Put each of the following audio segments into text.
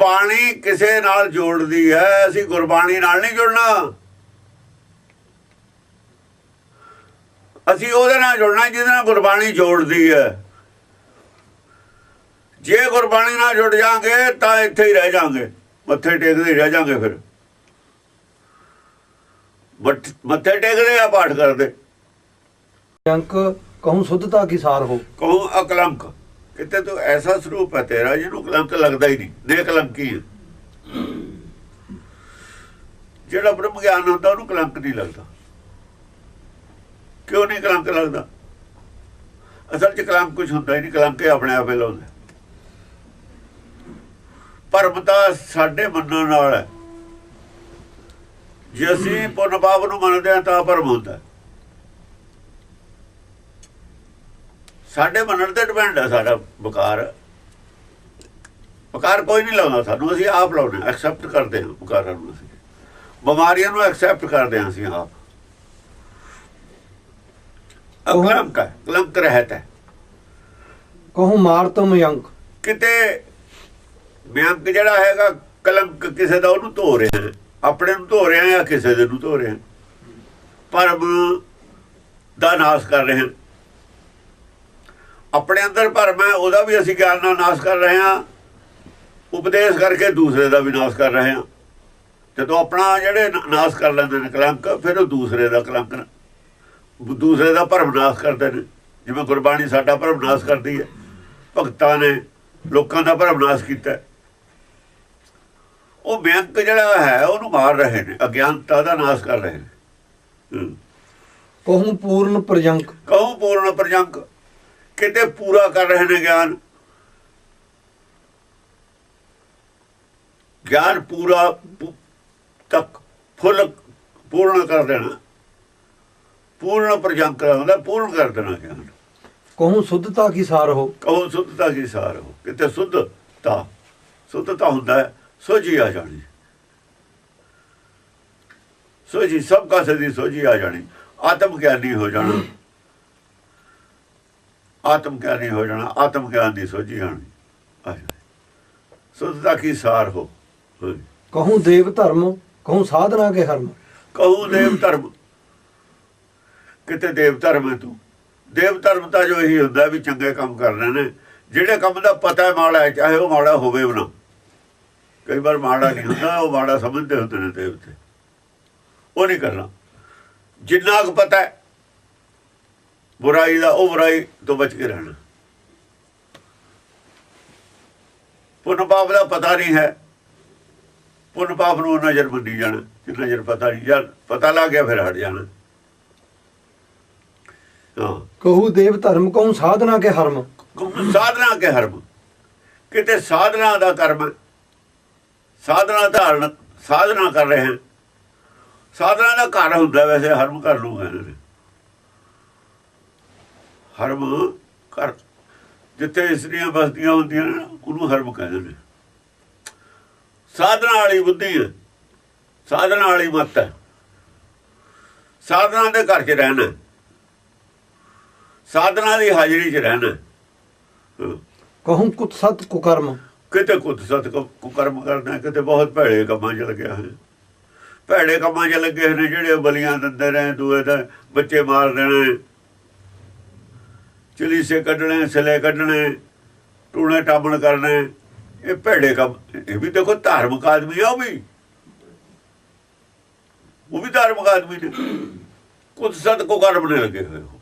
ਗੁਰਬਾਣੀ ਕਿਸੇ ਨਾਲ ਜੋੜਦੀ ਹੈ ਅਸੀਂ ਗੁਰਬਾਣੀ ਨਾਲ ਨਹੀਂ ਜੁੜਨਾ। ਅਸੀਂ ਉਹਦੇ ਨਾਲ ਜੁੜਨਾ ਜਿਹਦੇ ਨਾਲ ਗੁਰਬਾਣੀ ਜੋੜਦੀ ਹੈ। ਜੇ ਗੁਰਬਾਣੀ ਨਾਲ ਜੁੜ ਜਾਾਂਗੇ ਤਾਂ ਇੱਥੇ ਹੀ ਰਹਿ ਜਾਾਂਗੇ। ਮੱਥੇ ਟੇਕਦੇ ਰਹਿ ਜਾਾਂਗੇ ਫਿਰ। ਮੱਥੇ ਟੇਕਦੇ ਆ ਪਾਠ ਕਰਦੇ। ਅੰਕ ਕਹੂੰ ਸੁਧਤਾ ਕੀ ਸਾਰ ਹੋ? ਕਹੂੰ ਅਕਲੰਕ। ਕਿਤੇ ਤੂੰ ਐਸਾ ਸਰੂਪ ਹੈ ਤੇਰਾ ਜਿਹਨੂੰ ਕਲੰਕ ਲੱਗਦਾ ਹੀ ਨਹੀਂ। ਦੇ ਕਲੰਕੀ ਹੈ। ਜਿਹੜਾ ਬ੍ਰਹਮ ਗਿਆਨ ਹੁੰਦਾ ਉਹਨੂੰ ਕਲੰਕ ਨਹੀਂ ਲੱਗਦਾ। ਕਿਉਂ ਨਹੀਂ ਕਲੰਕ ਲੱਗਦਾ? ਅਸਲ 'ਚ ਕਲੰਕ ਕੁਝ ਹੁੰਦਾ ਹੀ ਨਹੀਂ, ਕਲੰਕ ਆਪਣੇ ਆਪ ਆਪੇ ਲਾਉਂਦਾ ਭਰਮ ਤਾਂ ਸਾਡੇ ਮੰਨਣ ਨਾਲ ਹੈ। ਜੇ ਅਸੀਂ ਪੁੰਨ ਪਾਪ ਨੂੰ ਮੰਨਦੇ ਹਾਂ, ਤਾਂ ਭਰਮ ਹੁੰਦਾ ਸਾਡੇ ਮੰਨਣ ਤੇ ਡਿਪੈਂਡ ਹੈ ਸਾਡਾ ਬਕਾਰ ਬਕਾਰ ਕੋਈ ਨਹੀਂ ਲਾਉਂਦਾ ਸਾਨੂੰ ਅਸੀਂ ਆਪ ਲਾਉਂਦੇ ਐਕਸੈਪਟ ਕਰਦੇ ਹਾਂ ਬਕਾਰਾਂ ਨੂੰ ਅਸੀਂ। ਬਿਮਾਰੀਆਂ ਨੂੰ ਐਕਸੈਪਟ ਕਰਦੇ ਹਾਂ ਅਸੀਂ ਆਪ। ਅਕਲੰਕ ਹੈ ਕਲੰਕ ਰਹਿਤ ਹੈ। ਕਹੂੰ ਮਾਰਤਮ ਅੰਕ ਕਿਤੇ ਬਿਆੰਕ ਜਿਹੜਾ ਹੈਗਾ ਕਲੰਕ ਕਿਸੇ ਦਾ ਉਹਨੂੰ ਧੋ ਰਹੇ ਆਪਣੇ ਨੂੰ ਧੋ ਰਹੇ ਜਾਂ ਕਿਸੇ ਦੇ ਨੂੰ ਧੋ ਰਹੇ ਹਾਂ। ਭਰਮ ਦਾ ਨਾਸ਼ ਕਰ ਰਹੇ ਆਪਣੇ ਅੰਦਰ ਭਰਮ ਹੈ ਉਹਦਾ ਵੀ ਅਸੀਂ ਗਿਆਨ ਨਾਲ ਨਾਸ਼ ਕਰ ਰਹੇ ਹਾਂ। ਉਪਦੇਸ਼ ਕਰਕੇ ਦੂਸਰੇ ਦਾ ਵੀ ਨਾਸ਼ ਕਰ ਰਹੇ ਹਾਂ। ਜਦੋਂ ਆਪਣਾ ਜਿਹੜੇ ਨਾਸ਼ ਕਰ ਲੈਂਦੇ ਨੇ ਕਲੰਕ ਫਿਰ ਉਹ ਦੂਸਰੇ ਦਾ ਕਲੰਕ ਦੂਸਰੇ ਦਾ ਭਰਮ ਨਾਸ਼ ਕਰਦੇ ਨੇ। ਜਿਵੇਂ ਗੁਰਬਾਣੀ ਸਾਡਾ ਭਰਮ ਨਾਸ਼ ਕਰਦੀ ਹੈ। ਭਗਤਾਂ ਨੇ ਲੋਕਾਂ ਦਾ ਭਰਮ ਨਾਸ਼ ਕੀਤਾ। ਉਹ ਬੇਅੰਤ ਜਿਹੜਾ ਹੈ ਉਹਨੂੰ ਮਾਰ ਰਹੇ ਨੇ। ਅਗਿਆਨਤਾ ਦਾ ਨਾਸ਼ ਕਰ ਰਹੇ ਨੇ। ਕਹੂੰ ਪੂਰਨ ਪ੍ਰਜੰਕ। ਕਹੂੰ ਪੂਰਨ ਪ੍ਰਜੰਕ। ਕਿਤੇ ਪੂਰਾ ਕਰ ਰਹੇ ਨੇ ਗਿਆਨ? ਗਿਆਨ ਪੂਰਾ ਤੱਕ ਫੁੱਲ ਪੂਰਨ ਕਰ ਦੇਣਾ। ਪੂਰਨ ਪ੍ਰਜੰਕ ਹੁੰਦਾ ਪੂਰਨ ਕਰ ਦੇਣਾ ਗਿਆਨ। ਕਹੂੰ ਸੁਧਤਾ ਕੀ ਸਾਰ ਹੋ? ਕਹੋ ਸੁੱਧਤਾ ਕੀ ਸਾਰ ਹੋ? ਕਿਤੇ ਸੁੱਧਤਾ ਸੁੱਧਤਾ ਹੁੰਦਾ ਸੋਝੀ ਆ ਜਾਣੀ। ਸੋਝੀ ਸਭ ਕਾਸੇ ਦੀ ਸੋਝੀ ਆ ਜਾਣੀ। ਆਤਮ ਗਿਆਨੀ ਹੋ ਜਾਣਾ। ਆਤਮ ਗਿਆਨੀ ਹੋ ਜਾਣਾ ਆਤਮ ਗਿਆਨ ਦੀ ਸੋਝੀ ਆਣੀ ਸੁੱਧਤਾ ਕੀ ਸਾਰ ਹੋ। ਕਹੂੰ ਦੇਵ ਧਰਮ ਕਹੂੰ ਸਾਧਨਾ ਕੇ ਹਰਮ। ਕਹੂ ਦੇਵ ਧਰਮ। ਕਿਤੇ ਦੇਵ ਧਰਮ ਹੈ ਤੂੰ? ਦੇਵ ਧਰਮ ਤਾਂ ਜੋ ਇਹੀ ਹੁੰਦਾ ਵੀ ਚੰਗੇ ਕੰਮ ਕਰਨੇ ਨੇ। ਜਿਹੜੇ ਕੰਮ ਦਾ ਪਤਾ ਹੈ ਮਾੜਾ ਹੈ ਚਾਹੇ ਉਹ ਮਾੜਾ ਹੋਵੇ ਵੀ ਨਾ। ਕਈ ਵਾਰ ਮਾੜਾ ਨਹੀਂ ਹੁੰਦਾ ਉਹ ਮਾੜਾ ਸਮਝਦੇ ਹੁੰਦੇ ਨੇ ਦੇਵਤੇ ਉਹ ਨਹੀਂ ਕਰਨਾ। ਜਿੰਨਾ ਕੁ ਪਤਾ ਹੈ ਬੁਰਾਈ ਦਾ ਉਹ ਬੁਰਾਈ ਤੋਂ ਬਚ ਕੇ ਰਹਿਣਾ। ਪੁੰਨ ਪਾਪ ਦਾ ਪਤਾ ਨਹੀਂ ਹੈ। ਪੁੰਨ ਪਾਪ ਨੂੰ ਨਜ਼ਰ ਮੰਨੀ ਜਾਣਾ ਕਿ ਨਜ਼ਰ ਪਤਾ ਨਹੀਂ ਜਾਂ ਪਤਾ ਲੱਗ ਗਿਆ ਫਿਰ ਹਟ ਜਾਣਾ। ਹਾਂ। ਕਹੂ ਦੇਵ ਧਰਮ ਕਹੂੰ ਸਾਧਨਾ ਕੇ ਹਰਮ। ਕਹੂੰ ਸਾਧਨਾ ਕੇ ਹਰਮ। ਕਿਤੇ ਸਾਧਨਾ ਦਾ ਕਰਮ। ਸਾਧਨਾ ਧਾਰਨ ਸਾਧਨਾ ਕਰ ਰਹੇ ਹਾਂ। ਸਾਧਨਾ ਦਾ ਘਰ ਹੁੰਦਾ ਵੈਸੇ ਹਰਮ ਕਰ ਨੇ। ਹਰਮ ਘਰ ਜਿੱਥੇ ਇਸਤਰੀਆਂ ਬਸਦੀਆਂ ਹੁੰਦੀਆਂ ਨੇ ਉਹਨੂੰ ਹਰਮ ਕਹਿੰਦੇ ਨੇ ਸਾਧਨਾ ਵਾਲੀ ਬੁੱਧੀ ਹੈ ਸਾਧਨਾ ਵਾਲੀ ਮੱਤ ਹੈ ਸਾਧਨਾ ਦੇ ਘਰ 'ਚ ਰਹਿਣਾ ਹੈ। ਸਾਧਨਾ ਦੀ ਹਾਜ਼ਰੀ 'ਚ ਰਹਿਣਾ ਹੈ। ਹਾਂ। ਕਹੂੰ ਕੁਤ ਸਤ ਕੁਕਰਮ ਕਿਤੇ ਕੁੱਤ ਸਤ ਕੁਕਰਮ ਕਰਨਾ ਕਿਤੇ ਬਹੁਤ ਭੈੜੇ ਕੰਮਾਂ 'ਚ ਲੱਗਿਆ ਹੋਇਆ ਭੈੜੇ ਕੰਮਾਂ 'ਚ ਲੱਗੇ ਨੇ ਜਿਹੜੇ ਬਲੀਆਂ ਦਿੰਦੇ ਨੇ ਦੂਏ ਦਾ ਬੱਚੇ ਮਾਰ ਦੇਣੇ ਚਲੀਸੇ ਕੱਢਣੇ ਸਿਲੇ ਕੱਢਣੇ ਟੂਣੇ ਟਾਬਣ ਕਰਨੇ ਇਹ ਭੈੜੇ ਕੰਮ ਇਹ ਵੀ ਦੇਖੋ ਧਾਰਮਿਕ ਆਦਮੀ ਆ ਉਹ ਵੀ। ਉਹ ਵੀ ਧਾਰਮਿਕ ਆਦਮੀ ਨੇ। ਕੁੱਤ ਸਤ ਕੁਕਰਮ ਨੇ ਲੱਗੇ ਹੋਏ ਉਹ।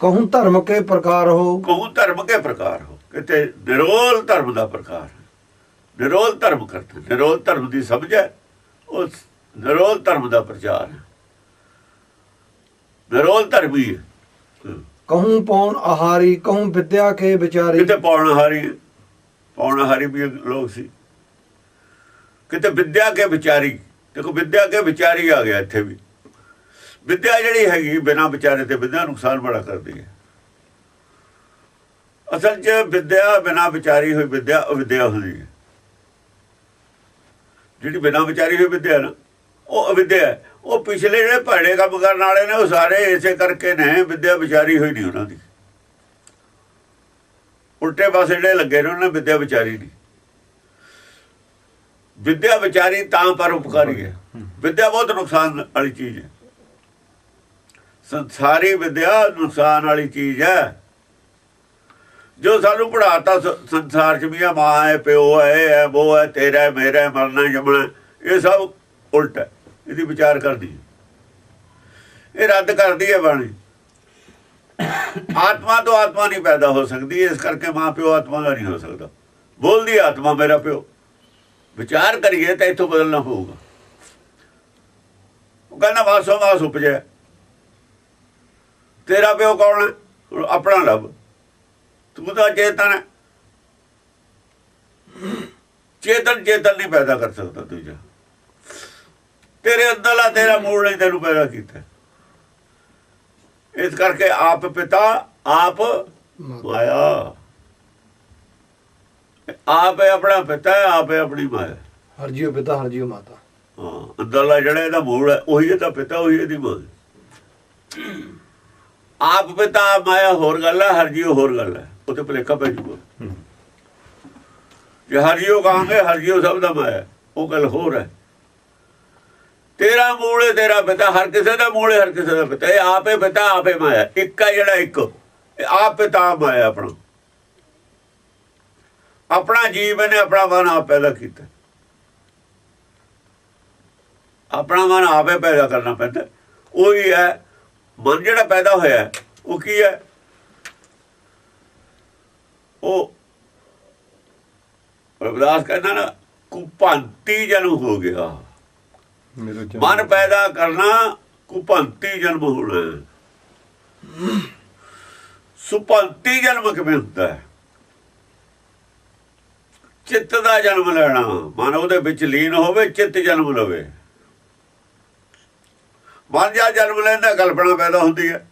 ਕਹੂੰ ਧਰਮ ਕੇ ਪ੍ਰਕਾਰ ਹੋ। ਕਹੂੰ ਧਰਮ ਕੇ ਪ੍ਰਕਾਰ ਹੋ। ਕਿਤੇ ਨਿਰੋਲ ਧਰਮ ਦਾ ਪ੍ਰਕਾਰ ਨਿਰੋਲ ਧਰਮ ਕਰਤੇ। ਨਿਰੋਲ ਧਰਮ ਦੀ ਸਮਝ ਹੈ। ਉਸ ਨਿਰੋਲ ਧਰਮ ਦਾ ਪ੍ਰਚਾਰ ਹੈ। ਨਿਰੋਲ ਧਰਮੀ ਹੈ। ਕਹੂੰ ਪੌਣ ਆਹਾਰੀ ਕਹੂੰ ਵਿਦਿਆ ਕੇ ਵਿਚਾਰੀ ਕਿਤੇ ਪੌਣਹਾਰੀ ਪੌਣਹਾਰੀ ਵੀ ਲੋਕ ਸੀ ਕਿਤੇ ਵਿਦਿਆ ਕੇ ਵਿਚਾਰੀ ਦੇਖੋ ਵਿਦਿਆ ਕੇ ਵਿਚਾਰੀ ਆ ਗਿਆ ਇੱਥੇ ਵੀ ਵਿਦਿਆ ਜਿਹੜੀ ਹੈਗੀ ਬਿਨਾਂ ਵਿਚਾਰੇ ਤੇ ਵਿਦਿਆ ਨੁਕਸਾਨ ਬੜਾ ਕਰਦੀ ਹੈ ਅਸਲ 'ਚ ਵਿਦਿਆ ਬਿਨਾਂ ਵਿਚਾਰੀ ਹੋਈ ਵਿਦਿਆ ਅਵਿਦਿਆ ਹੁੰਦੀ ਹੈ ਜਿਹੜੀ ਬਿਨਾਂ ਵਿਚਾਰੀ ਹੋਈ ਵਿਦਿਆ ਨਾ ਉਹ ਅਵਿਦਿਆ। ਉਹ ਪਿਛਲੇ ਜਿਹੜੇ ਭੜੇ ਕੰਮ ਕਰਨ ਵਾਲੇ ਨੇ ਉਹ ਸਾਰੇ ਇਸੇ ਕਰਕੇ ਨੇ ਵਿਦਿਆ ਵਿਚਾਰੀ ਹੋਈ ਨਹੀਂ ਉਹਨਾਂ ਦੀ। ਉਲਟੇ ਪਾਸੇ ਜਿਹੜੇ ਲੱਗੇ ਨੇ ਉਹਨਾਂ ਵਿਦਿਆ ਵਿਚਾਰੀ ਨਹੀਂ। ਵਿਦਿਆ ਵਿਚਾਰੀ ਤਾਂ ਪਰ ਉਪਕਾਰੀ ਹੈ। ਵਿਦਿਆ ਬਹੁਤ ਨੁਕਸਾਨ ਵਾਲੀ ਚੀਜ਼ ਹੈ। ਸੰਸਾਰੀ ਵਿਦਿਆ ਨੁਕਸਾਨ ਵਾਲੀ ਚੀਜ਼ ਹੈ। ਜੋ ਸਾਨੂੰ ਪੜਾਤਾ ਸੰਸਾਰ ਚ ਵੀ ਆ ਮਾਂ ਹੈ ਪਿਓ ਹੈ ਇਹ ਹੈ ਉਹ ਹੈ ਤੇਰਾ ਮੇਰਾ ਮਰਨਾ ਜੰਮਣਾ ਇਹ ਸਭ ਉਲਟ ਹੈ। ਇਹਦੀ ਵਿਚਾਰ ਕਰਦੀ ਹੈ। ਇਹ ਰੱਦ ਕਰਦੀ ਹੈ ਬਾਣੀ। ਆਤਮਾ ਤੋਂ ਆਤਮਾ ਨਹੀਂ ਪੈਦਾ ਹੋ ਸਕਦੀ, ਇਸ ਕਰਕੇ ਮਾਂ ਪਿਓ ਆਤਮਾ ਦਾ ਨਹੀਂ ਹੋ ਸਕਦਾ। ਬੋਲਦੀ ਆਤਮਾ ਮੇਰਾ ਪਿਓ। ਵਿਚਾਰ ਕਰੀਏ ਤਾਂ ਇੱਥੋਂ ਬਦਲਣਾ ਪਊਗਾ। ਉਹ ਕਹਿੰਦਾ, ਵਾਸੋ ਵਾਸ ਉਪਜਿਆ ਤੇਰਾ ਪਿਓ ਕੌਣ ਹੈ? ਆਪਣਾ ਲੱਭ ਤੂੰ ਤਾਂ ਚੇਤਨ ਹੈ। ਚੇਤਨ ਚੇਤਨ ਨਹੀਂ ਪੈਦਾ ਕਰ ਸਕਦਾ ਦੂਜਾ। ਤੇਰੇ ਅੰਦਰਲਾ ਤੇਰਾ ਮੂਲ ਨੇ ਤੈਨੂੰ ਪੈਦਾ ਕੀਤਾ। ਇਸ ਕਰਕੇ ਆਪ ਪਿਤਾ ਆਪ ਮਾਇਆ। ਆਪ ਹੈ ਆਪਣਾ ਪਿਤਾ ਆਪ ਹੈ ਆਪਣੀ ਮਾਇਆ। ਹਰ ਜੀਉ ਪਿਤਾ ਹਰ ਜੀਉ ਮਾਤਾ। ਹਾਂ ਅੰਦਰਲਾ ਜਿਹੜਾ ਇਹਦਾ ਮੂਲ ਹੈ ਉਹੀ ਇਹਦਾ ਪਿਤਾ ਉਹੀ ਇਹਦੀ ਮਾਂ। ਆਪ ਪਿਤਾ ਮਾਇਆ ਹੋਰ ਗੱਲ ਹੈ ਹਰ ਜੀਓ ਹੋਰ ਗੱਲ ਹੈ। ਉਹ ਤੇ ਭਲੇਖਾ ਪੈ ਜੂਗਾ। ਜੇ ਹਰ ਜੀਓ ਕਹਾਂਗੇ ਹਰ ਜੀਓ ਸਭ ਦਾ ਮਾਇਆ ਉਹ ਗੱਲ ਹੋਰ ਹੈ। ਤੇਰਾ ਮੂਲ ਹੈ, ਤੇਰਾ ਪਿਤਾ, ਹਰ ਕਿਸੇ ਦਾ ਮੂਲ ਹੈ, ਹਰ ਕਿਸੇ ਦਾ ਪਿਤਾ। ਇਹ ਆਪੇ ਪਿਤਾ, ਆਪੇ ਮਾਇਆ। ਇੱਕ ਹੈ ਜਿਹੜਾ ਇੱਕ। ਆਪ ਪਿਤਾ ਮਾਇਆ ਆਪਣਾ। ਆਪਣਾ ਜੀਵਨ ਨੇ ਆਪਣਾ ਮਨ ਆਪ ਪੈਦਾ ਕੀਤਾ। ਆਪਣਾ ਮਨ ਆਪੇ ਪੈਦਾ ਕਰਨਾ ਪੈਂਦਾ। ਉਹੀ ਹੈ, ਮਨ ਜਿਹੜਾ ਪੈਦਾ ਹੋਇਆ, ਉਹ ਕੀ ਹੈ? ਉਹ ਰਵਿਦਾਸ ਕਹਿੰਦਾ ਨਾ ਕੁਪੰਤੀ ਜਨਮ ਹੋ ਗਿਆ। ਮਨ ਪੈਦਾ ਕਰਨਾ ਕੁਪੰਤੀ ਜਨਮ ਹੋਣਾ। ਹੈ। ਸੁਪੰਤੀ ਜਨਮ ਕਿਵੇਂ ਹੁੰਦਾ ਹੈ? ਚਿੱਤ ਦਾ ਜਨਮ ਲੈਣਾ। ਮਨ ਉਹਦੇ ਵਿੱਚ ਲੀਨ ਹੋਵੇ, ਚਿੱਤ ਜਨਮ ਲਵੇ। ਮਨ ਜਾਂ ਜਨਮ ਲੈਂਦਾ ਕਲਪਨਾ ਪੈਦਾ ਹੁੰਦੀ ਹੈ।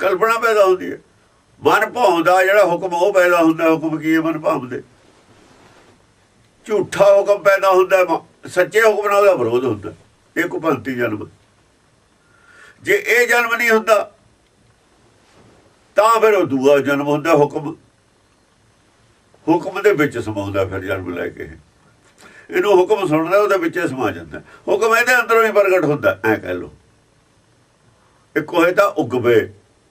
ਕਲਪਨਾ ਪੈਦਾ ਹੁੰਦੀ ਹੈ। ਮਨ ਭਾਉਂਦਾ ਜਿਹੜਾ ਹੁਕਮ ਉਹ ਪੈਦਾ ਹੁੰਦਾ, ਹੁਕਮ ਕੀ ਹੈ ਮਨ ਭਾਉਂਦੇ? ਝੂਠਾ ਹੁਕਮ ਪੈਦਾ ਹੁੰਦਾ ਸੱਚੇ ਹੁਕਮ ਨਾਲ ਉਹਦਾ ਵਿਰੋਧ ਹੁੰਦਾ ਇਹ ਕੁਪੰਤੀ ਜਨਮ ਜੇ ਇਹ ਜਨਮ ਨਹੀਂ ਹੁੰਦਾ, ਤਾਂ ਫਿਰ ਉਹ ਦੂਆ ਜਨਮ ਹੁੰਦਾ ਹੁਕਮ। ਹੁਕਮ ਦੇ ਵਿੱਚ ਸਮਾਉਂਦਾ ਫਿਰ ਜਨਮ ਲੈ ਕੇ। ਇਹਨੂੰ ਹੁਕਮ ਸੁਣਦਾ, ਉਹਦੇ ਵਿੱਚ ਸਮਾ ਜਾਂਦਾ ਹੁਕਮ ਇਹਦੇ ਅੰਦਰੋਂ ਹੀ ਪ੍ਰਗਟ ਹੁੰਦਾ ਐ ਕਹਿ ਲੋ ਇੱਕ ਹੋਏ ਤਾਂ ਉਗਵੇ।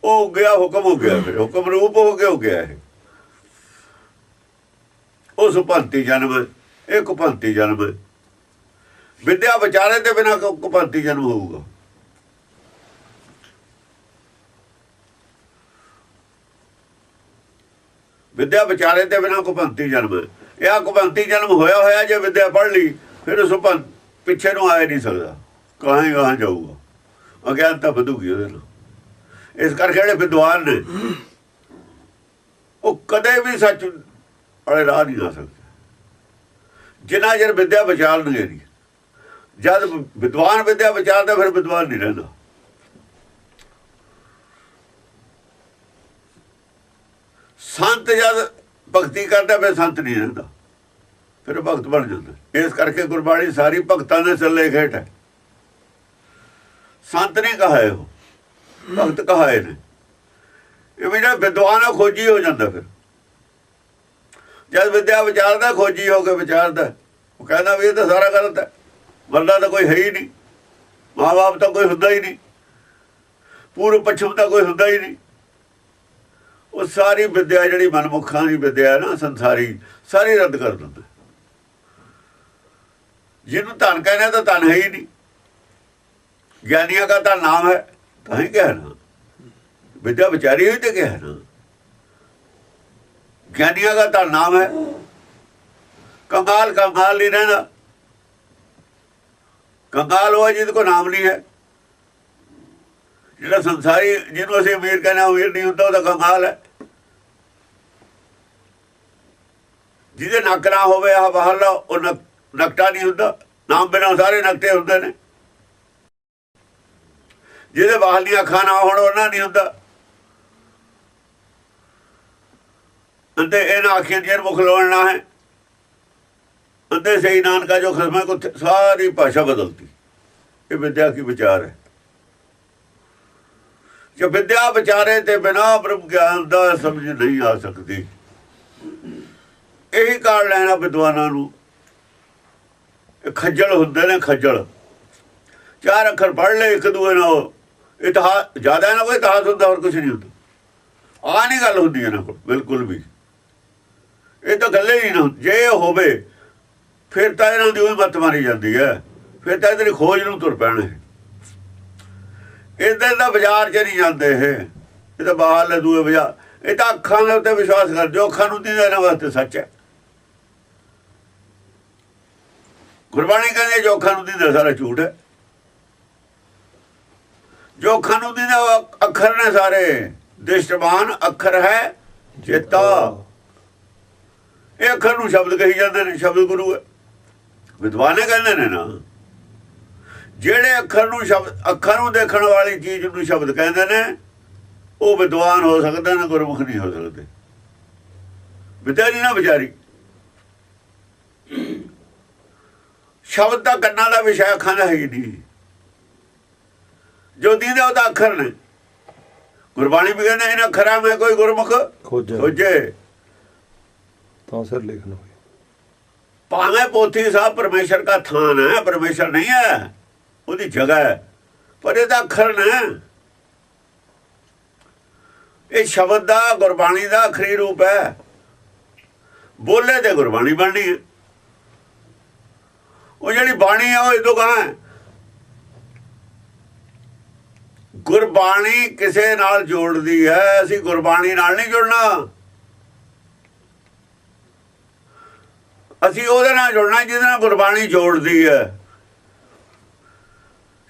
ਉਹ ਉਗਿਆ, ਹੁਕਮ ਹੋ ਗਿਆ ਫਿਰ। ਹੁਕਮ ਰੂਪ ਹੋ ਕੇ ਹੋ ਗਿਆ ਇਹ। ਉਸ ਭੰਤੀ ਜਨਮ ਇਹ ਕੁਪੰਤੀ ਜਨਮ ਹੈ। ਵਿਦਿਆ ਵਿਚਾਰੇ ਦੇ ਬਿਨਾ ਕੁਪੰਤੀ ਜਨਮ ਹੋਊਗਾ। ਵਿਦਿਆ ਵਿਚਾਰੇ ਤੇ ਬਿਨਾ ਕੁਪੰਤੀ ਜਨਮ ਹੈ। ਇਹ ਆ ਕੁਪੰਤੀ ਜਨਮ ਹੋਇਆ ਹੋਇਆ, ਜੇ ਵਿਦਿਆ ਪੜ੍ਹ ਲਈ, ਫਿਰ ਉਸ ਪਿੱਛੇ ਨੂੰ ਆਏ ਨਹੀਂ ਸਕਦਾ। ਕਹਾਂ ਕਹਾਂ ਜਾਊਗਾ। ਅਗਿਆਨਤਾ ਵਧੂਗੀ ਉਹਦੇ ਨਾਲ। ਇਸ ਕਰਕੇ ਜਿਹੜੇ ਵਿਦਵਾਨ ਨੇ, ਉਹ ਕਦੇ ਵੀ ਸੱਚ ਵਾਲੇ ਰਾਹ ਨਹੀਂ ਆ ਸਕਦੇ। ਜਿੰਨਾ ਚਿਰ ਵਿਦਿਆ ਵਿਚਾਰਨਗੇ ਨਹੀਂ ਜਦ ਵਿਦਵਾਨ ਵਿਦਿਆ ਵਿਚਾਰਦਾ ਫਿਰ ਵਿਦਵਾਨ ਨਹੀਂ ਰਹਿੰਦਾ। ਸੰਤ ਜਦ ਭਗਤੀ ਕਰਦਾ ਫਿਰ ਸੰਤ ਨਹੀਂ ਰਹਿੰਦਾ। ਫਿਰ ਭਗਤ ਬਣ ਜਾਂਦਾ। ਇਸ ਕਰਕੇ ਗੁਰਬਾਣੀ ਸਾਰੀ ਭਗਤਾਂ ਦੇ ਚੱਲੇ ਖੇਟ ਹੈ। ਸੰਤ ਨਹੀਂ ਕਹਾਏ ਉਹ। ਭਗਤ ਕਹਾਏ ਨੇ। ਇਹ ਵੀ ਜਿਹੜਾ ਵਿਦਵਾਨ ਆ, ਖੋਜੀ ਹੋ ਜਾਂਦਾ ਫਿਰ। ਜਦ ਵਿਦਿਆ ਵਿਚਾਰਦਾ, ਖੋਜੀ ਹੋ ਕੇ ਵਿਚਾਰਦਾ। ਉਹ ਕਹਿੰਦਾ ਵੀ ਇਹ ਤਾਂ ਸਾਰਾ ਗਲਤ ਹੈ। ਬੰਦਾ ਤਾਂ ਕੋਈ ਹੈ ਹੀ ਨਹੀਂ। ਮਾਂ-ਬਾਪ ਤਾਂ ਕੋਈ ਹੁੰਦਾ ਹੀ ਨਹੀਂ। ਪੂਰਬ ਪੱਛਮ ਤਾਂ ਕੋਈ ਹੁੰਦਾ ਹੀ ਨਹੀਂ। ਉਹ ਸਾਰੀ ਵਿਦਿਆ ਜਿਹੜੀ ਮਨਮੁੱਖਾਂ ਦੀ ਵਿਦਿਆ ਨਾ, ਸੰਸਾਰੀ, ਸਾਰੀ ਰੱਦ ਕਰ ਦਿੰਦਾ। ਜਿਹਨੂੰ ਧਨ ਕਹਿੰਦੇ ਤਾਂ ਧਨ ਹੈ ਹੀ ਨਹੀਂ। ਗਿਆਨੀਆਂ ਦਾ ਤਾਂ ਨਾਮ ਹੈ, ਤਾਂ ਹੀ ਕਹਿਣਾ ਵਿਦਿਆ ਵਿਚਾਰੀ ਹੋਈ ਤੇ ਕਹਿਣਾ ਗਿਆਨੀਆਂ ਦਾ ਤਾਂ ਨਾਮ ਹੈ। ਕੰਗਾਲ ਕੰਗਾਲ ਨਹੀਂ ਰਹਿੰਦਾ। ਕੰਗਾਲ ਉਹ ਹੈ ਜਿਹਦੇ ਕੋ ਨਾਮ ਨਹੀਂ ਹੈ। ਜਿਹੜਾ ਸੰਸਾਰੀ ਜਿਹਨੂੰ ਅਸੀਂ ਅਮੀਰ ਕਹਿੰਦੇ ਹਾਂ, ਅਮੀਰ ਨਹੀਂ ਹੁੰਦਾ ਉਹਦਾ ਕੰਗਾਲ ਹੈ। ਜਿਹਦੇ ਨੱਕ ਨਾ ਹੋਵੇ ਆ ਬਾਹਰਲਾ ਉਹ ਨਕ- ਨਕਟਾ ਨਹੀਂ ਹੁੰਦਾ। ਨਾਮ ਬਿਨਾਂ ਸਾਰੇ ਨਕਟੇ ਹੁੰਦੇ ਨੇ। ਜਿਹਦੇ ਬਾਹਰ ਦੀਆਂ ਅੱਖਾਂ ਨਾ ਹੋਣ ਉਹਨਾਂ ਨਹੀਂ ਹੁੰਦਾ। ਅੰਦੇ ਇਹਨਾਂ ਅੱਖਾਂ ਦੀਆਂ ਮੁਖ ਲੋੜਨਾ ਹੈ। ਅੰਦੇ ਸਹੀ ਨਾਨਕਾ ਜੋ ਖਸਮਾ ਕੋ ਸਾਰੀ ਭਾਸ਼ਾ ਬਦਲਤੀ। ਇਹ ਵਿਦਿਆ ਕੀ ਵਿਚਾਰ ਹੈ? ਜੇ ਵਿਦਿਆ ਵਿਚਾਰੇ ਤੇ ਬਿਨਾ ਬ੍ਰਹਮ ਗਿਆਨ ਦਾ ਸਮਝ ਨਹੀਂ ਆ ਸਕਦੀ। ਇਹੀ ਕਾਲ ਲੈਣਾ ਵਿਦਵਾਨਾਂ ਨੂੰ। ਇਹ ਖੱਜਲ ਹੁੰਦੇ ਨੇ ਖੱਜਲ। ਚਾਰ ਅੱਖਰ ਪੜ੍ਹ ਲੈ ਇੱਕ ਦੂਏ ਨਾਲ। ਇਤਿਹਾਸ ਜ਼ਿਆਦਾ ਨਾ ਕੋਈ ਇਤਿਹਾਸ ਹੁੰਦਾ, ਹੋਰ ਕੁਝ ਨਹੀਂ ਹੁੰਦਾ। ਆ ਨਹੀਂ ਗੱਲ ਹੁੰਦੀ ਇਹਨਾਂ ਕੋਲ, ਬਿਲਕੁਲ ਵੀ। ਇਹ ਤਾਂ ਗੱਲੇ ਹੀ ਨਾ ਜੇ ਹੋਵੇ, ਫਿਰ ਤਾਂ ਇਹਨਾਂ ਦੀ ਉਹੀ ਮੱਤ ਮਾਰੀ ਜਾਂਦੀ ਹੈ। ਫਿਰ ਤਾਂ ਇਹਦੇ ਖੋਜ ਨੂੰ ਤੁਰ ਪੈਣਾ ਇਹਦੇ ਦਾ ਬਾਜ਼ਾਰ 'ਚ ਨਹੀਂ ਜਾਂਦੇ ਇਹ। ਇਹ ਤਾਂ ਬਾਹਰ ਦੂਏ ਬਾਜ਼ਾਰ। ਇਹ ਤਾਂ ਅੱਖਾਂ ਦੇ ਉੱਤੇ ਵਿਸ਼ਵਾਸ ਕਰ ਜੋ ਅੱਖਾਂ ਨੂੰ ਦਿੰਦੇ ਇਹਨਾਂ ਵਾਸਤੇ ਸੱਚ ਹੈ। ਗੁਰਬਾਣੀ ਕਹਿੰਦੀ ਜੋ ਅੱਖਾਂ ਨੂੰ ਦਿੰਦੇ ਸਾਰਾ ਝੂਠ ਹੈ। ਜੋ ਅੱਖਾਂ ਨੂੰ ਦਿੰਦੇ ਅੱਖਰ ਨੇ ਸਾਰੇ। ਦ੍ਰਿਸ਼ਟਮਾਨ ਅੱਖਰ ਹੈ ਚੇਤਾ। ਇਹ ਅੱਖਰ ਨੂੰ ਸ਼ਬਦ ਕਹੀ ਜਾਂਦੇ ਨੇ ਸ਼ਬਦ ਗੁਰੂ ਹੈ। ਵਿਦਵਾਨੇ ਕਹਿੰਦੇ ਨੇ ਨਾ। ਜਿਹੜੇ ਅੱਖਰ ਨੂੰ ਸ਼ਬਦ ਅੱਖਰ ਨੂੰ ਦੇਖਣ ਵਾਲੀ ਚੀਜ਼ ਨੂੰ ਸ਼ਬਦ ਕਹਿੰਦੇ ਨੇ ਉਹ ਵਿਦਵਾਨ ਹੋ ਸਕਦਾ ਨਾ ਗੁਰਮੁਖ ਨਹੀਂ ਹੋ ਸਕਦੇ। ਨਹੀਂ ਨਾ ਵਿਚਾਰੀ। ਸ਼ਬਦ ਦਾ ਕੰਨਾਂ ਦਾ ਵਿਸ਼ਾ ਅੱਖਾਂ ਦਾ ਹੈ ਨਹੀਂ। ਜੋ ਦੀਦਾ ਉਹਦਾ ਅੱਖਰ ਨੇ। ਗੁਰਬਾਣੀ ਵੀ ਕਹਿੰਦੇ ਇਹਨਾਂ ਅੱਖਰਾਂ ਮੈਂ ਕੋਈ ਗੁਰਮੁਖ ਖੋਜੇ। ਤਾਂ ਸਿਰ ਲਿਖਣ ਹੋਏ। ਭਾਵੇਂ ਪੋਥੀ ਸਾਹਿਬ ਪਰਮੇਸ਼ਰ ਦਾ ਥਾਨ ਹੈ, ਪਰਮੇਸ਼ਰ ਨਹੀਂ ਹੈ, ਉਹਦੀ ਜਗ੍ਹਾ ਹੈ, ਪਰ ਇਹਦਾ ਅੱਖਰ ਨਾ। ਇਹ ਸ਼ਬਦ ਦਾ, ਗੁਰਬਾਣੀ ਦਾ ਅਖਰੀ ਰੂਪ ਹੈ। ਬੋਲੇ ਤੇ ਗੁਰਬਾਣੀ ਬਣਨੀ ਹੈ। ਉਹ ਜਿਹੜੀ ਬਾਣੀ ਹੈ, ਉਹ ਇਦੋਂ ਕਹਾਂ ਹੈ। ਗੁਰਬਾਣੀ ਕਿਸੇ ਨਾਲ ਜੋੜਦੀ ਹੈ, ਅਸੀਂ ਗੁਰਬਾਣੀ ਨਾਲ ਨਹੀਂ ਜੁੜਨਾ। ਅਸੀਂ ਉਹਦੇ ਨਾਲ ਜੁੜਨਾ ਜਿਹਦੇ ਨਾਲ ਗੁਰਬਾਣੀ ਜੋੜਦੀ ਹੈ।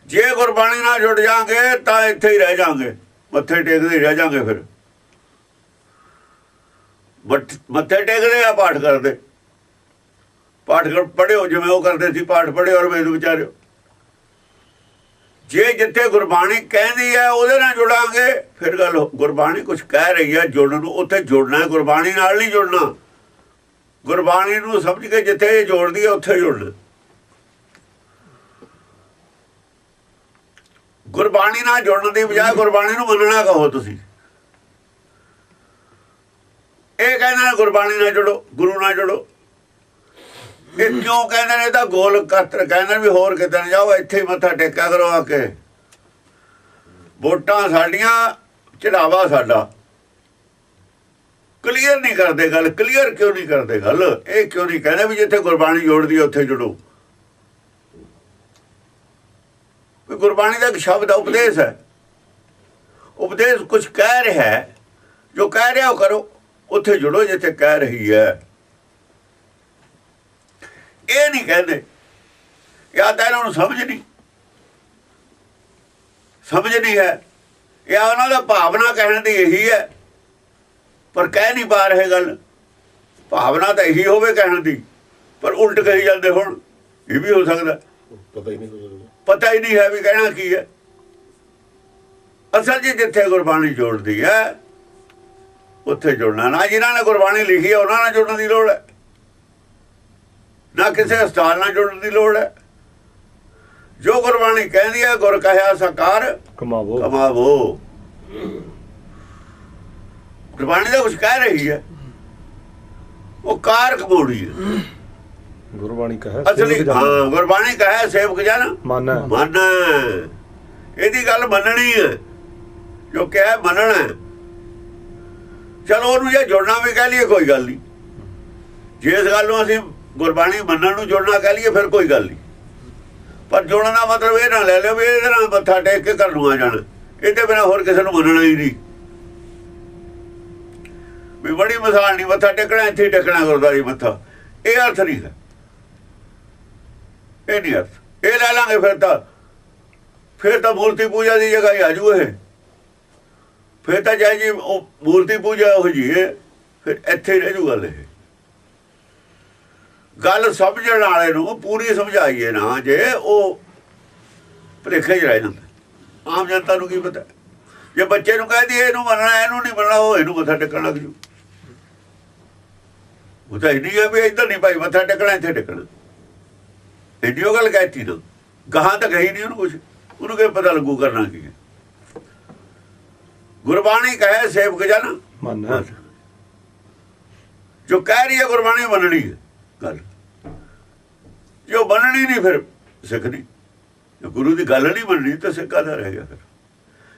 ਜੇ ਗੁਰਬਾਣੀ ਨਾਲ ਜੁੜ ਜਾਾਂਗੇ, ਤਾਂ ਇੱਥੇ ਹੀ ਰਹਿ ਜਾਾਂਗੇ। ਮੱਥੇ ਟੇਕਦੇ ਰਹਿ ਜਾਾਂਗੇ ਫਿਰ। ਮੱਠ- ਮੱਥੇ ਟੇਕਦੇ ਆ, ਪਾਠ ਕਰਦੇ। ਪਾਠ ਕਰ ਪੜਿਓ ਜਿਵੇਂ ਉਹ ਕਰਦੇ ਸੀ, ਪਾਠ ਪੜਿਓ ਔਰ ਵੇਦ ਵਿਚਾਰਿਓ। ਜੇ ਜਿੱਥੇ ਗੁਰਬਾਣੀ ਕਹਿੰਦੀ ਹੈ, ਉਹਦੇ ਨਾਲ ਜੁੜਾਂਗੇ, ਫਿਰ ਗੱਲ ਹੋ- ਗੁਰਬਾਣੀ ਕੁਝ ਕਹਿ ਰਹੀ ਹੈ, ਜੁੜਨ ਨੂੰ। ਉੱਥੇ ਜੁੜਨਾ ਹੈ, ਗੁਰਬਾਣੀ ਨਾਲ ਨਹੀਂ ਜੁੜਨਾ। ਗੁਰਬਾਣੀ ਨੂੰ ਸਮਝ ਕੇ ਜਿੱਥੇ ਇਹ ਜੋੜਦੀ ਹੈ, ਉੱਥੇ ਜੁੜਨਾ ਗੁਰਬਾਣੀ ਨਾਲ ਜੁੜਨ ਦੀ ਬਜਾਏ ਗੁਰਬਾਣੀ ਨੂੰ ਮੰਨਣਾ ਕਹੋ ਤੁਸੀਂ। ਇਹ ਕਹਿੰਦੇ ਨੇ ਗੁਰਬਾਣੀ ਨਾਲ ਜੁੜੋ, ਗੁਰੂ ਨਾਲ ਜੁੜੋ। ਇਹ ਕਿਉਂ ਕਹਿੰਦੇ ਨੇ? ਇਹ ਤਾਂ ਗੋਲ ਕਤਰ ਕਹਿੰਦੇ ਨੇ ਵੀ ਹੋਰ ਕਿਤੇ ਨਾ ਜਾਓ, ਇੱਥੇ ਹੀ ਮੱਥਾ ਟੇਕਿਆ ਕਰੋ ਆ ਕੇ। ਵੋਟਾਂ ਸਾਡੀਆਂ, ਚੜਾਵਾ ਸਾਡਾ। ਕਲੀਅਰ ਨਹੀਂ ਕਰਦੇ ਗੱਲ ਕਲੀਅਰ ਕਿਉਂ ਨਹੀਂ ਕਰਦੇ ਗੱਲ? ਇਹ ਕਿਉਂ ਨਹੀਂ ਕਹਿੰਦੇ ਵੀ ਜਿੱਥੇ ਗੁਰਬਾਣੀ ਜੋੜਦੀ ਹੈ ਉੱਥੇ ਜੁੜੋ। ਵੀ ਗੁਰਬਾਣੀ ਦਾ ਇੱਕ ਸ਼ਬਦ ਉਪਦੇਸ਼ ਹੈ। ਉਪਦੇਸ਼ ਕੁਝ ਕਹਿ ਰਿਹਾ ਹੈ, ਜੋ ਕਹਿ ਰਿਹਾ ਉਹ ਕਰੋ, ਉੱਥੇ ਜੁੜੋ ਜਿੱਥੇ ਕਹਿ ਰਹੀ ਹੈ। ਇਹ ਨਹੀਂ ਕਹਿੰਦੇ। ਜਾਂ ਤਾਂ ਇਹਨਾਂ ਨੂੰ ਸਮਝ ਨਹੀਂ। ਸਮਝ ਨਹੀਂ ਹੈ। ਜਾਂ ਉਹਨਾਂ ਦਾ ਭਾਵਨਾ ਕਹਿਣ ਦੀ ਇਹੀ ਹੈ। ਪਰ ਕਹਿ ਨਹੀਂ ਪਾ ਰਹੇ ਗੱਲ। ਭਾਵਨਾ ਤਾਂ ਇਹੀ ਹੋਵੇ ਕਹਿਣ ਦੀ। ਪਰ ਉਲਟ ਕਹੀ ਜਾਂਦੇ ਹੁਣ ਇਹ ਵੀ ਹੋ ਸਕਦਾ। ਪਤਾ ਹੀ ਨਹੀਂ ਪਤਾ ਹੀ ਨਹੀਂ ਹੈ ਵੀ ਕਹਿਣਾ ਕੀ ਹੈ। ਅਸਲ 'ਚ ਜਿੱਥੇ ਗੁਰਬਾਣੀ ਜੋੜਦੀ ਹੈ ਉੱਥੇ ਜੁੜਨਾ। ਨਾ ਜਿਨ੍ਹਾਂ ਨੇ ਗੁਰਬਾਣੀ ਲਿਖੀ ਹੈ ਉਹਨਾਂ ਨਾਲ ਜੁੜਨ ਦੀ ਲੋੜ ਹੈ। ਨਾ ਕਿਸੇ ਸਥਾਨ ਨਾਲ ਜੁੜਨ ਦੀ ਲੋੜ ਹੈ। ਜੋ ਗੁਰਬਾਣੀ ਕਹਿੰਦੀ ਹੈ ਗੁਰ ਕਹਿਆ ਸਕਾਰ ਕਮਾਵੋ। ਕਮਾਵੋ। ਗੁਰਬਾਣੀ ਦਾ ਕੁਝ ਕਹਿ ਰਹੀ ਹੈ ਉਹ ਕਾਰ ਕਮੋੜੀ ਹੈ ਗੁਰਬਾਣੀ ਕਹੇ ਅਸਲੀ ਹਾਂ ਗੁਰਬਾਣੀ ਕਹੇ ਸੇਵਕ ਜਨ ਮਨ ਇਹਦੀ ਗੱਲ ਮੰਨਣੀ ਹੈ ਜੋ ਕਿਹਾ ਮੰਨਣਾ। ਚਲੋ ਉਹਨੂੰ ਜੇ ਜੁੜਨਾ ਵੀ ਕਹਿ ਲਈਏ ਕੋਈ ਗੱਲ ਨਹੀਂ ਜੇ ਇਸ ਗੱਲ ਨੂੰ ਅਸੀਂ ਗੁਰਬਾਣੀ ਮੰਨਣ ਨੂੰ ਜੁੜਨਾ ਕਹਿ ਲਈਏ ਫਿਰ ਕੋਈ ਗੱਲ ਨਹੀਂ ਪਰ ਜੁੜਨ ਦਾ ਮਤਲਬ ਇਹ ਨਾ ਲੈ ਲਿਓ ਵੀ ਇਹਦੇ ਨਾਲ ਮੱਥਾ ਟੇਕ ਕੇ ਘਰ ਨੂੰ ਆ ਜਾਣਾ ਇਹਦੇ ਬਿਨਾ ਹੋਰ ਕਿਸੇ ਨੂੰ ਮੰਨਣਾ ਹੀ ਨਹੀਂ ਵੀ ਬੜੀ ਮਿਸਾਲ ਨਹੀਂ, ਮੱਥਾ ਟੇਕਣਾ, ਇੱਥੇ ਹੀ ਟੇਕਣਾ ਗੁਰਦਾਰੀ ਮੱਥਾ। ਇਹ ਅਰਥ ਨਹੀਂ ਹੈ। ਇਹ ਨਹੀਂ ਅਰਥ। ਇਹ ਲੈ ਲਾਂਗੇ ਫਿਰ ਤਾਂ। ਫਿਰ ਤਾਂ ਮੂਰਤੀ ਪੂਜਾ ਦੀ ਜਗ੍ਹਾ ਹੀ ਆ ਆਜੂ ਇਹ। ਫਿਰ ਤਾਂ ਜਾਈ ਜੀ, ਉਹ ਮੂਰਤੀ ਪੂਜਾ ਹੋ ਜੀ ਫਿਰ ਇੱਥੇ ਰਹਿ ਜੂ ਗੱਲ ਇਹ। ਗੱਲ ਸਮਝਣ ਵਾਲੇ ਨੂੰ ਪੂਰੀ ਸਮਝਾਈਏ ਨਾ, ਜੇ ਉਹ ਭੁਲੇਖੇ 'ਚ ਰਹਿ ਜਾਂਦਾ। ਆਮ ਜਨਤਾ ਨੂੰ ਕੀ ਪਤਾ। ਜੇ ਬੱਚੇ ਨੂੰ ਕਹਿ ਦਈਏ ਇਹਨੂੰ ਮੰਨਣਾ, ਇਹਨੂੰ ਨਹੀਂ ਮੰਨਣਾ, ਉਹ ਇਹਨੂੰ ਮੱਥਾ ਟੇਕਣ ਲੱਗ ਜੂ। ਉਹ ਤਾਂ ਇੰਨੀ ਹੈ ਵੀ ਇੱਧਰ ਨਹੀਂ ਭਾਈ ਮੱਥਾ ਟੇਕਣਾ ਇੱਥੇ ਟੇਕਣਾ। ਉਹ ਗੱਲ ਕਹਿਤੀ ਨਾ ਗਾਹਾਂ ਤਾਂ ਗਈ ਨਹੀਂ ਉਹਨੂੰ ਕੁਝ ਉਹਨੂੰ ਕੀ ਪਤਾ ਲੱਗੂ ਕਰਨਾ ਕੀ ਹੈ? ਗੁਰਬਾਣੀ ਕਹੇ ਸੇਵਕ ਜਨ ਮਨ। ਹੈ ਜੋ ਕਹਿ ਰਹੀ ਹੈ ਗੁਰਬਾਣੀ ਮੰਨਣੀ ਹੈ ਗੱਲ। ਜੋ ਮੰਨਣੀ ਨਹੀਂ ਫਿਰ ਸਿੱਖ ਨਹੀਂ ਜੇ ਗੁਰੂ ਦੀ ਗੱਲ ਨਹੀਂ ਮੰਨਣੀ ਤਾਂ ਸਿੱਖਾ ਦਾ ਰਹਿ ਗਿਆ ਫਿਰ।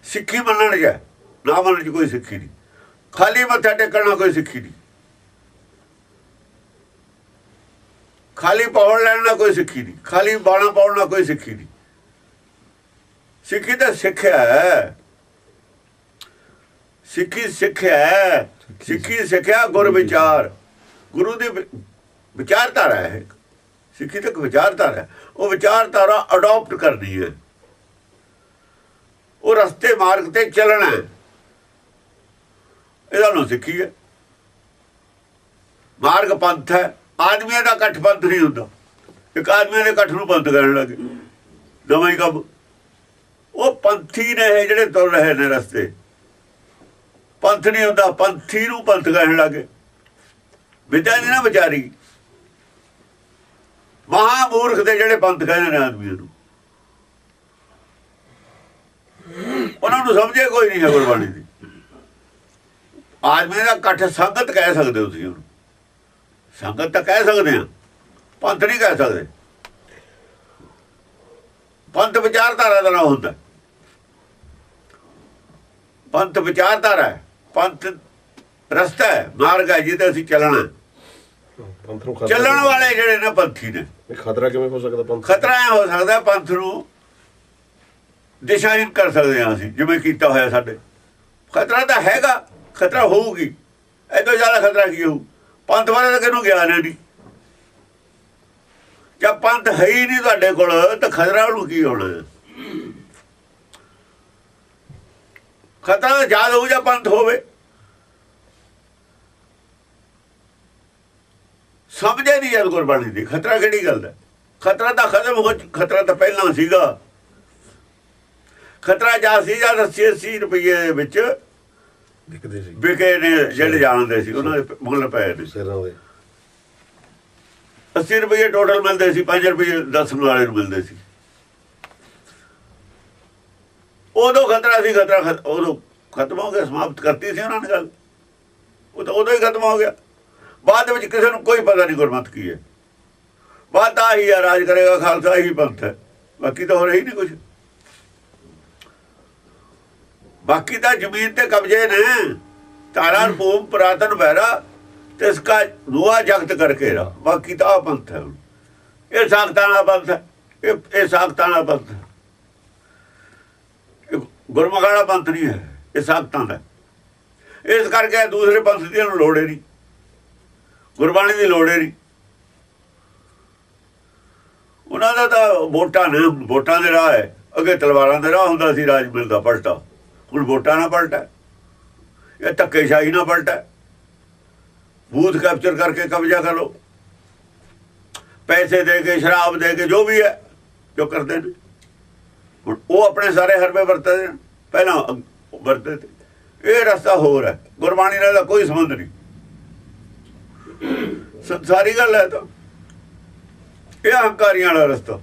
ਸਿੱਖੀ ਮੰਨਣ ਜਾ ਨਾ ਮੰਨਣ ਚ ਕੋਈ ਸਿੱਖੀ ਨਹੀਂ। ਖਾਲੀ ਮੱਥਾ ਟੇਕਣਾ ਕੋਈ ਸਿੱਖੀ ਨਹੀਂ। ਖਾਲੀ ਪੌੜ ਲੈਣਾ ਕੋਈ ਸਿੱਖੀ ਨਹੀਂ ਖਾਲੀ ਬਾਣਾ ਪਾਉਣਾ ਕੋਈ ਸਿੱਖੀ ਨਹੀਂ। ਸਿੱਖੀ ਤਾਂ ਸਿੱਖਿਆ ਹੈ। ਸਿੱਖੀ ਸਿੱਖਿਆ ਹੈ। ਸਿੱਖੀ ਸਿੱਖਿਆ ਗੁਰ ਵਿਚਾਰ। ਗੁਰੂ ਦੀ ਵਿਚਾਰਧਾਰਾ ਹੈ। ਸਿੱਖੀ ਤਾਂ ਇੱਕ ਵਿਚਾਰਧਾਰਾ ਉਹ ਵਿਚਾਰਧਾਰਾ ਅਡਾਪਟ ਕਰਨੀ ਹੈ। ਉਹ ਰਸਤੇ ਮਾਰਗ ਤੇ ਚੱਲਣਾ ਇਹਦਾ ਨੂੰ ਸਿੱਖੀ ਹੈ। ਮਾਰਗ ਪੰਥ ਹੈ। ਆਦਮੀਆਂ ਦਾ ਇਕੱਠ ਪੰਥ ਨਹੀਂ ਹੁੰਦਾ। ਇੱਕ ਆਦਮੀਆਂ ਦੇ ਇਕੱਠ ਨੂੰ ਪੰਥ ਕਰਨ ਲੱਗੇ। ਨਵਾਂ ਹੀ ਕੰਮ ਉਹ ਪੰਥੀ ਨੇ ਜਿਹੜੇ ਤੁਰ ਰਹੇ ਨੇ ਰਸਤੇ। ਪੰਥ ਨਹੀਂ ਹੁੰਦਾ, ਪੰਥੀ ਨੂੰ ਪੰਥ ਕਹਿਣ ਲੱਗੇ। ਵਿਦਿਆ ਨਹੀਂ ਨਾ ਵਿਚਾਰੀ। ਮਹਾ ਮੂਰਖ ਦੇ ਜਿਹੜੇ ਪੰਥ ਕਹਿੰਦੇ ਨੇ ਆਦਮੀਆਂ ਨੂੰ। ਉਹਨਾਂ ਨੂੰ ਸਮਝੇ ਕੋਈ ਨਹੀਂ ਹੈ ਗੁਰਬਾਣੀ ਦੀ। ਆਦਮੀ ਦਾ ਇਕੱਠ ਸੰਗਤ ਕਹਿ ਸਕਦੇ ਹੋ ਤੁਸੀਂ ਉਹਨੂੰ। ਸੰਗਤ ਤਾਂ ਕਹਿ ਸਕਦੇ ਆ। ਪੰਥ ਨਹੀਂ ਕਹਿ ਸਕਦੇ। ਪੰਥ ਵਿਚਾਰਧਾਰਾ ਦਾ ਨਾਮ ਹੁੰਦਾ। ਪੰਥ ਵਿਚਾਰਧਾਰਾ ਹੈ। ਪੰਥ ਰਸਤਾ ਹੈ। ਮਾਰਗ ਹੈ ਜਿਹਦੇ ਅਸੀਂ ਚੱਲਣਾ। ਨੂੰ ਚੱਲਣ ਵਾਲੇ ਜਿਹੜੇ ਨੇ ਪੰਥੀ ਨੇ। ਖਤਰਾ ਕਿਵੇਂ ਹੋ ਸਕਦਾ ਪੰਥ? ਖਤਰਾ ਹੋ ਸਕਦਾ ਪੰਥ ਨੂੰ ਦਿਸ਼ਾਹੀਨ ਕਰ ਸਕਦੇ ਹਾਂ ਅਸੀਂ ਜਿਵੇਂ ਕੀਤਾ ਹੋਇਆ ਸਾਡੇ। ਖਤਰਾ ਤਾਂ ਹੈਗਾ। ਖਤਰਾ ਹੋਊਗੀ। ਤੋਂ ਜ਼ਿਆਦਾ ਖਤਰਾ ਕੀ ਹੋਊ? ਪੰਥ ਬਾਰੇ ਤਾਂ ਕਿਹਨੂੰ ਗਿਆਨ ਹੈ ਨਹੀਂ ਜਦ ਪੰਥ ਹੈ ਹੀ ਨਹੀਂ ਤੁਹਾਡੇ ਕੋਲ, ਤਾਂ ਖਤਰਾ ਉਹਨੂੰ ਕੀ ਹੋਣਾ? ਹੈ? ਖਤਰਾ ਜ਼ਿਆਦਾ ਹੋਊ ਜਾਂ ਪੰਥ ਹੋਵੇ? ਸਮਝੇ ਨਹੀਂ ਜਦ ਗੁਰਬਾਣੀ ਦੀ, ਖਤਰਾ ਕਿਹੜੀ ਗੱਲ ਦਾ ਖਤਰਾ ਤਾਂ ਖਤਮ ਹੋ, ਖਤਰਾ ਤਾਂ ਪਹਿਲਾਂ ਸੀਗਾ। ਖਤਰਾ ਜਾ ਸੀ ਜਾਂ 80 80 ਰੁਪਏ ਦੇ ਵਿੱਚ ਦਿਖਦੇ ਸੀ। ਵਿਕੇ ਨੇ ਜਿਹੜੇ ਜਾਣਦੇ ਸੀ ਉਹਨਾਂ ਦੇ ਮੁੱਲ ਪਏ ਨੇ। ਸਿਰਾਂ ਦੇ। 80 ਰੁਪਏ ਟੋਟਲ ਮਿਲਦੇ ਸੀ 5 ਰੁਪਏ 10 ਵਾਲੇ ਨੂੰ ਮਿਲਦੇ ਸੀ। ਉਦੋਂ ਖਤਰਾ ਸੀ ਖਤਰਾ ਖਤ- ਉਦੋਂ ਖਤਮ ਹੋ ਗਿਆ ਸਮਾਪਤ ਕਰਤੀ ਸੀ ਉਹਨਾਂ ਨੇ ਗੱਲ। ਉਹ ਤਾਂ ਉਦੋਂ ਹੀ ਖਤਮ ਹੋ ਗਿਆ। ਬਾਅਦ ਵਿੱਚ ਕਿਸੇ ਨੂੰ ਕੋਈ ਪਤਾ ਨਹੀਂ ਗੁਰਮਤ ਕੀ ਹੈ। ਬਾਤ ਤਾਂ ਹੀ ਹੈ ਰਾਜ ਕਰੇਗਾ ਖਾਲਸਾ ਹੀ ਪੰਥ ਹੈ। ਬਾਕੀ ਤਾਂ ਹੋ ਰਹੀ ਨਹੀਂ ਕੁਝ ਬਾਕੀ ਤਾਂ ਜ਼ਮੀਨ ਤੇ ਕਬਜ਼ੇ ਨੇ। ਤਾਰਾ ਭੂਮ ਪੁਰਾਤਨ ਵੈਰਾ, ਤੇ ਇਸਕਾ ਦੁਆ ਜਗਤ ਕਰਕੇ ਰਾ ਬਾਕੀ ਤਾਂ ਆਹ ਪੰਥ ਹੈ ਇਹ ਸਾਖਤਾਂ ਦਾ ਪੰਥ ਹੈ। ਇਹ ਇਹ ਸਾਖਤਾਂ ਦਾ ਪੰਥ ਹੈ। ਗੁਰਮੁਖਾਂ ਦਾ ਪੰਥ ਨਹੀਂ ਹੈ। ਇਹ ਸਾਖਤਾਂ ਦਾ ਇਸ ਕਰਕੇ ਦੂਸਰੇ ਪੰਥ ਦੀ ਨੂੰ ਲੋੜ ਹੀ ਨਹੀਂ। ਗੁਰਬਾਣੀ ਦੀ ਲੋੜ ਹੀ ਨਹੀਂ। ਉਹਨਾਂ ਦਾ ਤਾਂ ਵੋਟਾਂ ਨੇ। ਵੋਟਾਂ ਦੇ ਰਾਹ ਹੈ। ਅੱਗੇ ਤਲਵਾਰਾਂ ਦੇ ਰਾਹ ਹੁੰਦਾ ਸੀ ਰਾਜ ਮਿਲਦਾ ਪਲਟਾ। ਹੁਣ ਵੋਟਾਂ ਨਾਲ ਪਲਟਾ ਇਹ ਧੱਕੇਸ਼ਾਹੀ ਨਾਲ ਪਲਟਾ ਬੂਥ ਕੈਪਚਰ ਕਰਕੇ ਕਬਜ਼ਾ ਕਰ ਲਓ। ਪੈਸੇ ਦੇ ਕੇ, ਸ਼ਰਾਬ ਦੇ ਕੇ, ਜੋ ਵੀ ਹੈ, ਜੋ ਕਰਦੇ ਨੇ। ਹੁਣ ਉਹ ਆਪਣੇ ਸਾਰੇ ਹਰਬੇ ਵਰਤਦੇ ਪਹਿਲਾਂ ਅ- ਵਰਤਦੇ ਤੇ। ਇਹ ਰਸਤਾ ਹੋਰ ਹੈ। ਗੁਰਬਾਣੀ ਨਾਲ ਇਹਦਾ ਕੋਈ ਸੰਬੰਧ ਨਹੀਂ। ਸਾਰੀ ਗੱਲ ਹੈ ਤਾਂ। ਇਹ ਹੰਕਾਰੀਆਂ ਵਾਲਾ ਰਸਤਾ।